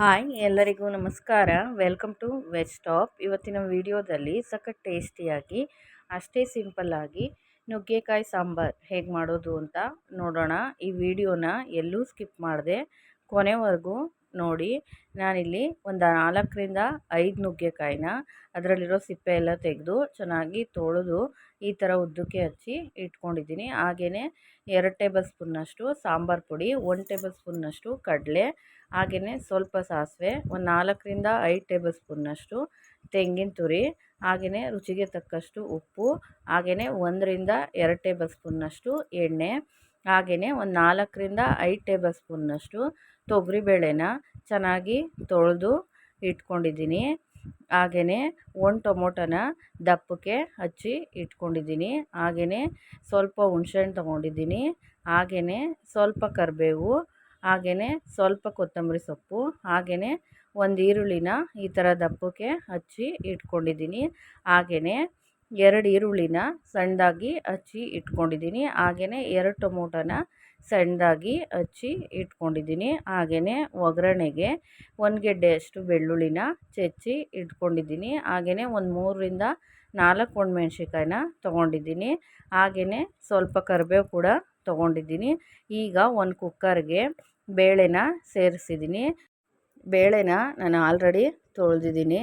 Hi, ಎಲ್ಲರಿಗೂ ನಮಸ್ಕಾರ. Welcome to veg top. ಇವತ್ತಿನ ವಿಡಿಯೋದಲ್ಲಿ ಸಖತ್ ಟೇಸ್ಟಿಯಾಗಿ, ಅಷ್ಟೇ ಸಿಂಪಲ್ಲಾಗಿ ನುಗ್ಗೆಕಾಯಿ ಸಾಂಬಾರು ಹೇಗೆ ಮಾಡೋದು ಅಂತ ನೋಡೋಣ. ಈ ವಿಡಿಯೋನ ಎಲ್ಲೂ ಸ್ಕಿಪ್ ಮಾಡಿದೆ ಕೊನೆವರೆಗೂ ನೋಡಿ ನಾನಿಲ್ಲಿ ಒಂದು ನಾಲ್ಕರಿಂದ ಐದು ನುಗ್ಗೆಕಾಯಿನ ಅದರಲ್ಲಿರೋ ಸಿಪ್ಪೆ ಎಲ್ಲ ತೆಗೆದು ಚೆನ್ನಾಗಿ ತೊಳೆದು ಈ ಥರ ಉದ್ದಕ್ಕೆ ಹಚ್ಚಿ ಇಟ್ಕೊಂಡಿದ್ದೀನಿ. ಹಾಗೆಯೇ ಎರಡು ಟೇಬಲ್ ಸ್ಪೂನ್ನಷ್ಟು ಸಾಂಬಾರು ಪುಡಿ, ಒಂದು ಟೇಬಲ್ ಸ್ಪೂನ್ನಷ್ಟು ಕಡಲೆ ಹಾಗೆಯೇ ಸ್ವಲ್ಪ ಸಾಸಿವೆ, ಒಂದು ನಾಲ್ಕರಿಂದ ಐದು ಟೇಬಲ್ ಸ್ಪೂನ್ನಷ್ಟು ತೆಂಗಿನ ತುರಿ ಹಾಗೆಯೇ ರುಚಿಗೆ ತಕ್ಕಷ್ಟು ಉಪ್ಪು ಹಾಗೆಯೇ ಒಂದರಿಂದ ಎರಡು ಟೇಬಲ್ ಸ್ಪೂನ್ನಷ್ಟು ಎಣ್ಣೆ ಹಾಗೆಯೇ ಒಂದು ನಾಲ್ಕರಿಂದ ಐದು ಟೇಬಲ್ ಸ್ಪೂನ್ನಷ್ಟು ತೊಗರಿಬೇಳೆನ ಚೆನ್ನಾಗಿ ತೊಳೆದು ಇಟ್ಕೊಂಡಿದ್ದೀನಿ. ಹಾಗೆಯೇ ಒಂದು ಟೊಮೊಟೊನ ದಪ್ಪಕ್ಕೆ ಹಚ್ಚಿ ಇಟ್ಕೊಂಡಿದ್ದೀನಿ. ಹಾಗೆಯೇ ಸ್ವಲ್ಪ ಹುಣ್ಸೆಹಣ್ಣು ತೊಗೊಂಡಿದ್ದೀನಿ. ಹಾಗೆಯೇ ಸ್ವಲ್ಪ ಕರಿಬೇವು ಹಾಗೆಯೇ ಸ್ವಲ್ಪ ಕೊತ್ತಂಬರಿ ಸೊಪ್ಪು ಹಾಗೆಯೇ ಒಂದು ಈರುಳ್ಳಿನ ಈ ಥರ ದಪ್ಪಕ್ಕೆ ಹಚ್ಚಿ ಇಟ್ಕೊಂಡಿದ್ದೀನಿ. ಹಾಗೆಯೇ ಎರಡು ಈರುಳ್ಳಿನ ಸಣ್ಣದಾಗಿ ಹಚ್ಚಿ ಇಟ್ಕೊಂಡಿದ್ದೀನಿ. ಹಾಗೆಯೇ ಎರಡು ಟೊಮೊಟೊನ ಸಣ್ಣದಾಗಿ ಹಚ್ಚಿ ಇಟ್ಕೊಂಡಿದ್ದೀನಿ. ಹಾಗೆಯೇ ಒಗ್ಗರಣೆಗೆ ಒಂದು ಗೆಡ್ಡೆಯಷ್ಟು ಬೆಳ್ಳುಳ್ಳಿನ ಚೆಚ್ಚಿ ಇಟ್ಕೊಂಡಿದ್ದೀನಿ. ಹಾಗೆಯೇ ಒಂದು ಮೂರರಿಂದ ನಾಲ್ಕು ಒಣಮೆಣ್ಸಿಕಾಯಿನ ತೊಗೊಂಡಿದ್ದೀನಿ. ಹಾಗೆಯೇ ಸ್ವಲ್ಪ ಕರಿಬೇವು ಕೂಡ ತೊಗೊಂಡಿದ್ದೀನಿ. ಈಗ ಒಂದು ಕುಕ್ಕರ್ಗೆ ಬೇಳೆನ ಸೇರಿಸಿದ್ದೀನಿ. ಬೇಳೆನ ನಾನು ಆಲ್ರೆಡಿ ತೊಳೆದಿದ್ದೀನಿ.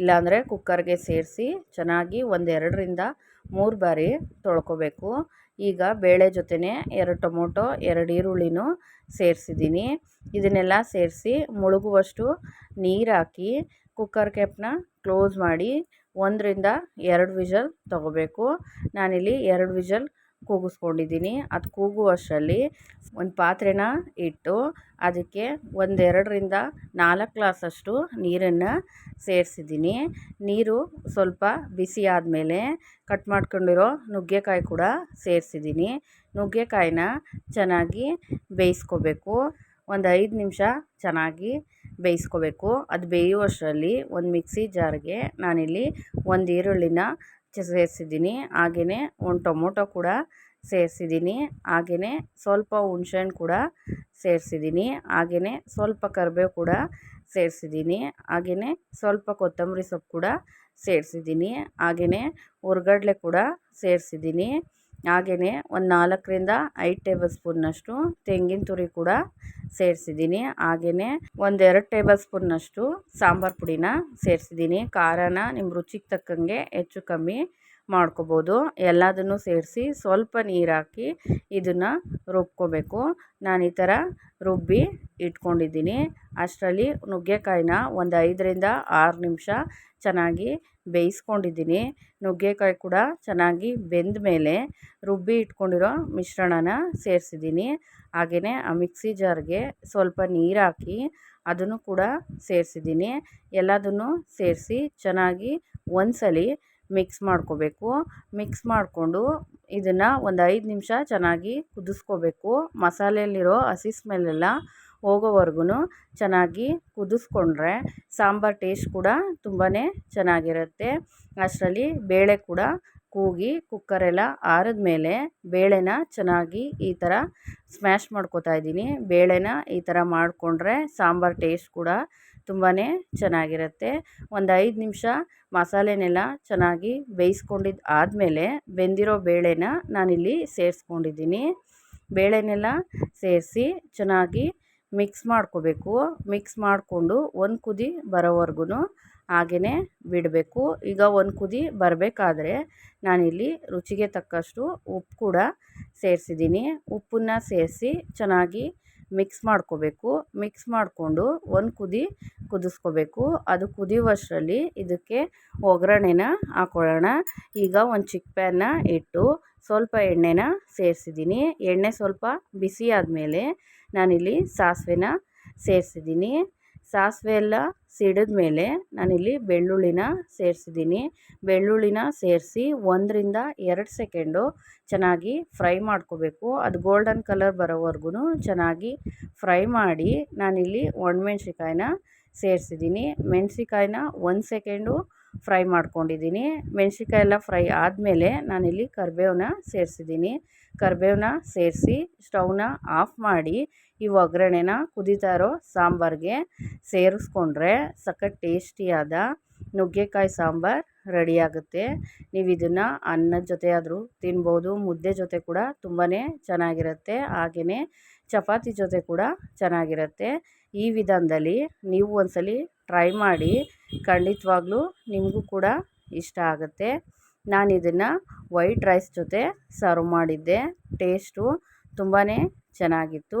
ಇಲ್ಲಾಂದರೆ ಕುಕ್ಕರ್ಗೆ ಸೇರಿಸಿ ಚೆನ್ನಾಗಿ ಒಂದೆರಡರಿಂದ ಮೂರು ಬಾರಿ ತೊಳ್ಕೊಬೇಕು. ಈಗ ಬೇಳೆ ಜೊತೆನೇ ಎರಡು ಟೊಮೊಟೊ, ಎರಡು ಈರುಳ್ಳಿನೂ ಸೇರಿಸಿದ್ದೀನಿ. ಇದನ್ನೆಲ್ಲ ಸೇರಿಸಿ ಮುಳುಗುವಷ್ಟು ನೀರು ಹಾಕಿ ಕುಕ್ಕರ್ ಕ್ಯಾಪ್ನ ಕ್ಲೋಸ್ ಮಾಡಿ ಒಂದರಿಂದ ಎರಡು ವಿಷಲ್ ತೊಗೋಬೇಕು. ನಾನಿಲ್ಲಿ ಎರಡು ವಿಷಲ್ ಕೂಗಿಸ್ಕೊಂಡಿದ್ದೀನಿ. ಅದು ಕೂಗುವಷ್ಟರಲ್ಲಿ ಒಂದು ಪಾತ್ರೆನ ಇಟ್ಟು ಅದಕ್ಕೆ ಒಂದೆರಡರಿಂದ ನಾಲ್ಕು ಗ್ಲಾಸಷ್ಟು ನೀರನ್ನು ಸೇರಿಸಿದ್ದೀನಿ. ನೀರು ಸ್ವಲ್ಪ ಬಿಸಿ ಆದಮೇಲೆ ಕಟ್ ಮಾಡ್ಕೊಂಡಿರೋ ನುಗ್ಗೆಕಾಯಿ ಕೂಡ ಸೇರಿಸಿದ್ದೀನಿ. ನುಗ್ಗೆಕಾಯಿನ ಚೆನ್ನಾಗಿ ಬೇಯಿಸ್ಕೋಬೇಕು. ಒಂದು ಐದು ನಿಮಿಷ ಚೆನ್ನಾಗಿ ಬೇಯಿಸ್ಕೋಬೇಕು. ಅದು ಬೇಯುವಷ್ಟರಲ್ಲಿ ಒಂದು ಮಿಕ್ಸಿ ಜಾರ್ಗೆ ನಾನಿಲ್ಲಿ ಒಂದು ಈರುಳ್ಳಿನ ಸೇರಿಸಿದ್ದೀನಿ. ಹಾಗೆಯೇ ಒಂದು ಟೊಮೊಟೊ ಕೂಡ ಸೇರಿಸಿದ್ದೀನಿ. ಹಾಗೆಯೇ ಸ್ವಲ್ಪ ಹುಣ್ಸೆಹಣ್ಣು ಕೂಡ ಸೇರಿಸಿದ್ದೀನಿ. ಹಾಗೆಯೇ ಸ್ವಲ್ಪ ಕರಿಬೇವು ಕೂಡ ಸೇರಿಸಿದ್ದೀನಿ. ಹಾಗೆಯೇ ಸ್ವಲ್ಪ ಕೊತ್ತಂಬರಿ ಸೊಪ್ಪು ಕೂಡ ಸೇರಿಸಿದ್ದೀನಿ. ಹಾಗೆಯೇ ಹುರ್ಗಡ್ಲೆ ಕೂಡ ಸೇರಿಸಿದ್ದೀನಿ. ಹಾಗೆಯೇ ಒಂದು ನಾಲ್ಕರಿಂದ ಐದು ಟೇಬಲ್ ಸ್ಪೂನ್ನಷ್ಟು ತೆಂಗಿನ ತುರಿ ಕೂಡ ಸೇರಿಸಿದ್ದೀನಿ. ಹಾಗೆಯೇ ಒಂದೆರಡು ಟೇಬಲ್ ಸ್ಪೂನ್ನಷ್ಟು ಸಾಂಬಾರು ಪುಡಿನ ಸೇರಿಸಿದ್ದೀನಿ. ಖಾರನ ನಿಮ್ಮ ರುಚಿಗೆ ತಕ್ಕಂಗೆ ಹೆಚ್ಚು ಕಮ್ಮಿ ಮಾಡ್ಕೋಬೋದು. ಎಲ್ಲದನ್ನು ಸೇರಿಸಿ ಸ್ವಲ್ಪ ನೀರು ಹಾಕಿ ಇದನ್ನು ರುಬ್ಕೋಬೇಕು. ನಾನು ಈ ಥರ ರುಬ್ಬಿ ಇಟ್ಕೊಂಡಿದ್ದೀನಿ. ಅಷ್ಟರಲ್ಲಿ ನುಗ್ಗೆಕಾಯಿನ ಒಂದು ಐದರಿಂದ ಆರು ನಿಮಿಷ ಚೆನ್ನಾಗಿ ಬೇಯಿಸ್ಕೊಂಡಿದ್ದೀನಿ. ನುಗ್ಗೆಕಾಯಿ ಕೂಡ ಚೆನ್ನಾಗಿ ಬೆಂದ ಮೇಲೆ ರುಬ್ಬಿ ಇಟ್ಕೊಂಡಿರೋ ಮಿಶ್ರಣನ ಸೇರಿಸಿದ್ದೀನಿ. ಹಾಗೆಯೇ ಆ ಮಿಕ್ಸಿ ಜಾರ್ಗೆ ಸ್ವಲ್ಪ ನೀರು ಹಾಕಿ ಅದನ್ನು ಕೂಡ ಸೇರಿಸಿದ್ದೀನಿ. ಎಲ್ಲದನ್ನು ಸೇರಿಸಿ ಚೆನ್ನಾಗಿ ಒಂದ್ಸಲಿ ಮಿಕ್ಸ್ ಮಾಡ್ಕೋಬೇಕು. ಮಿಕ್ಸ್ ಮಾಡಿಕೊಂಡು ಇದನ್ನು ಒಂದು ಐದು ನಿಮಿಷ ಚೆನ್ನಾಗಿ ಕುದಿಸ್ಕೋಬೇಕು. ಮಸಾಲೆಯಲ್ಲಿರೋ ಹಸಿ ಸ್ಮೆಲ್ಲೆಲ್ಲ ಹೋಗೋವರೆಗೂ ಚೆನ್ನಾಗಿ ಕುದಿಸ್ಕೊಂಡ್ರೆ ಸಾಂಬಾರು ಟೇಸ್ಟ್ ಕೂಡ ತುಂಬಾ ಚೆನ್ನಾಗಿರುತ್ತೆ. ಅಷ್ಟರಲ್ಲಿ ಬೇಳೆ ಕೂಡ ಕೂಗಿ ಕುಕ್ಕರೆಲ್ಲ ಆರಿದ್ಮೇಲೆ ಬೇಳೆನ ಚೆನ್ನಾಗಿ ಈ ಥರ ಸ್ಮ್ಯಾಶ್ ಮಾಡ್ಕೋತಾ ಇದ್ದೀನಿ. ಬೇಳೆನ ಈ ಥರ ಮಾಡಿಕೊಂಡ್ರೆ ಸಾಂಬಾರು ಟೇಸ್ಟ್ ಕೂಡ ತುಂಬಾ ಚೆನ್ನಾಗಿರುತ್ತೆ. ಒಂದು ಐದು ನಿಮಿಷ ಮಸಾಲೆನೆಲ್ಲ ಚೆನ್ನಾಗಿ ಬೇಯಿಸ್ಕೊಂಡಿದ್ದು ಆದಮೇಲೆ ಬೆಂದಿರೋ ಬೇಳೆನ ನಾನಿಲ್ಲಿ ಸೇರಿಸ್ಕೊಂಡಿದ್ದೀನಿ. ಬೇಳೆನೆಲ್ಲ ಸೇರಿಸಿ ಚೆನ್ನಾಗಿ ಮಿಕ್ಸ್ ಮಾಡ್ಕೋಬೇಕು. ಮಿಕ್ಸ್ ಮಾಡಿಕೊಂಡು ಒಂದು ಕುದಿ ಬರೋವರೆಗೂ ಹಾಗೆಯೇ ಬಿಡಬೇಕು. ಈಗ ಒಂದು ಕುದಿ ಬರಬೇಕಾದ್ರೆ ನಾನಿಲ್ಲಿ ರುಚಿಗೆ ತಕ್ಕಷ್ಟು ಉಪ್ಪು ಕೂಡ ಸೇರಿಸಿದ್ದೀನಿ. ಉಪ್ಪನ್ನು ಸೇರಿಸಿ ಚೆನ್ನಾಗಿ ಮಿಕ್ಸ್ ಮಾಡ್ಕೋಬೇಕು. ಮಿಕ್ಸ್ ಮಾಡಿಕೊಂಡು ಒಂದು ಕುದಿ ಕುದಿಸ್ಕೋಬೇಕು. ಅದು ಕುದಿಯುವಷ್ಟರಲ್ಲಿ ಇದಕ್ಕೆ ಒಗ್ಗರಣೆನ ಹಾಕ್ಕೊಳ್ಳೋಣ ಈಗ ಒಂದು ಚಿಕ್ಕ ಪ್ಯಾನ್ನ ಇಟ್ಟು ಸ್ವಲ್ಪ ಎಣ್ಣೆನ ಸೇರಿಸಿದ್ದೀನಿ. ಎಣ್ಣೆ ಸ್ವಲ್ಪ ಬಿಸಿ ಆದಮೇಲೆ ನಾನಿಲ್ಲಿ ಸಾಸಿವೆನ ಸೇರಿಸಿದ್ದೀನಿ. ಸಾಸಿವೆ ಎಲ್ಲ ಸಿಡಿದ್ಮೇಲೆ ನಾನಿಲ್ಲಿ ಬೆಳ್ಳುಳ್ಳಿನ ಸೇರಿಸಿದ್ದೀನಿ. ಬೆಳ್ಳುಳ್ಳಿನ ಸೇರಿಸಿ ಒಂದರಿಂದ ಎರಡು ಸೆಕೆಂಡು ಚೆನ್ನಾಗಿ ಫ್ರೈ ಮಾಡ್ಕೋಬೇಕು. ಅದು ಗೋಲ್ಡನ್ ಕಲರ್ ಬರೋವರೆಗೂ ಚೆನ್ನಾಗಿ ಫ್ರೈ ಮಾಡಿ ನಾನಿಲ್ಲಿ ಒಣಮೆಣ್ಸಿಕಾಯಿನ ಸೇರಿಸಿದ್ದೀನಿ. ಮೆಣಸಿಕಾಯಿನ ಒಂದು ಸೆಕೆಂಡು ಫ್ರೈ ಮಾಡ್ಕೊಂಡಿದ್ದೀನಿ. ಮೆಣಸಿಕಾಯಿ ಎಲ್ಲ ಫ್ರೈ ಆದಮೇಲೆ ನಾನಿಲ್ಲಿ ಕರಿಬೇವನ್ನ ಸೇರಿಸಿದ್ದೀನಿ. ಕರಿಬೇವನ್ನ ಸೇರಿಸಿ ಸ್ಟವ್ನ ಆಫ್ ಮಾಡಿ ಈ ಒಗ್ಗರಣೆನ ಕುದೀತಾ ಇರೋ ಸಾಂಬಾರಿಗೆ ಸೇರಿಸ್ಕೊಂಡ್ರೆ ಸಖತ್ ಟೇಸ್ಟಿಯಾದ ನುಗ್ಗೆಕಾಯಿ ಸಾಂಬಾರು ರೆಡಿಯಾಗುತ್ತೆ. ನೀವು ಇದನ್ನು ಅನ್ನದ ಜೊತೆ ಆದರೂ ತಿನ್ಬೋದು, ಮುದ್ದೆ ಜೊತೆ ಕೂಡ ತುಂಬಾ ಚೆನ್ನಾಗಿರುತ್ತೆ ಹಾಗೆಯೇ ಚಪಾತಿ ಜೊತೆ ಕೂಡ ಚೆನ್ನಾಗಿರುತ್ತೆ. ಈ ವಿಧಾನದಲ್ಲಿ ನೀವು ಒಂದ್ಸಲಿ ಟ್ರೈ ಮಾಡಿ ಖಂಡಿತವಾಗ್ಲೂ ನಿಮಗೂ ಕೂಡ ಇಷ್ಟ ಆಗುತ್ತೆ. ನಾನು ಇದನ್ನು ವೈಟ್ ರೈಸ್ ಜೊತೆ ಸರ್ವ್ ಮಾಡಿದ್ದೆ, ಟೇಸ್ಟು ತುಂಬಾ ಚೆನ್ನಾಗಿತ್ತು.